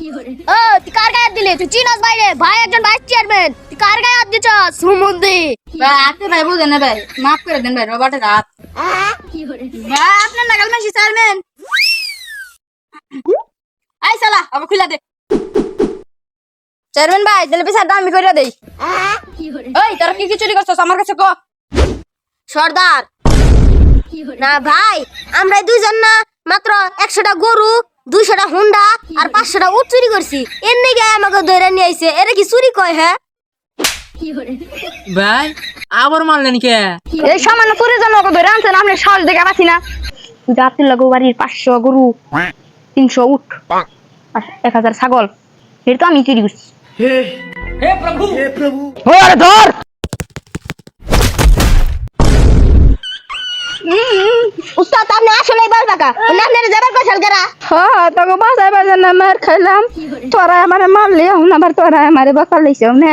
ও তুই কার গায়ে হাত দিলি? তুই চিনাস বাইরে? ভাই একজন ভাইস চেয়ারম্যান তুই কার গায়ে হাত দিছ সুমন্দি। ভাই আপনি ভাই বুঝেন না ভাই। মাফ করে দেন ভাই রবার্টের হাত। ভাই আপনার নাগাল মাসি চেয়ারম্যান আই সালা আবার খুলা দে। চেয়ারম্যান ভাই তাহলে বিচারটা আমি করে দেই। ওই তোরা কি কি চুরি করছস? আমার কাছে ক। সর্দার। না ভাই আমরা দুইজন না মাত্র একশোটা গরু দুইশোটা হুন্ডা আর পাঁচশোটা উট চুরি করছি। এর নিগে আমাকে ধরে নিয়ে আইছে। এরা কি চুরি কয় হ্যাঁ? ভাই আবার মারলেন কে? এই সামান্য ওকে ধরে আনছেন? আপনি সাহস দেখে পাচ্ছি না। জাতির লাগু বাড়ির পাঁচশো গরু তিনশো উঠ আর এক হাজার ছাগল। এটা তো আমি চুরি করছি। উস্তাদ, আপনি আসলে বার বাকা। আপনার যাবার কথা গেরা হ্যাঁ তোকে বাসায় বাজার না মার খাইলাম। তোরা আমারে মারলি, এখন তোরা আমারে বকা লইছ না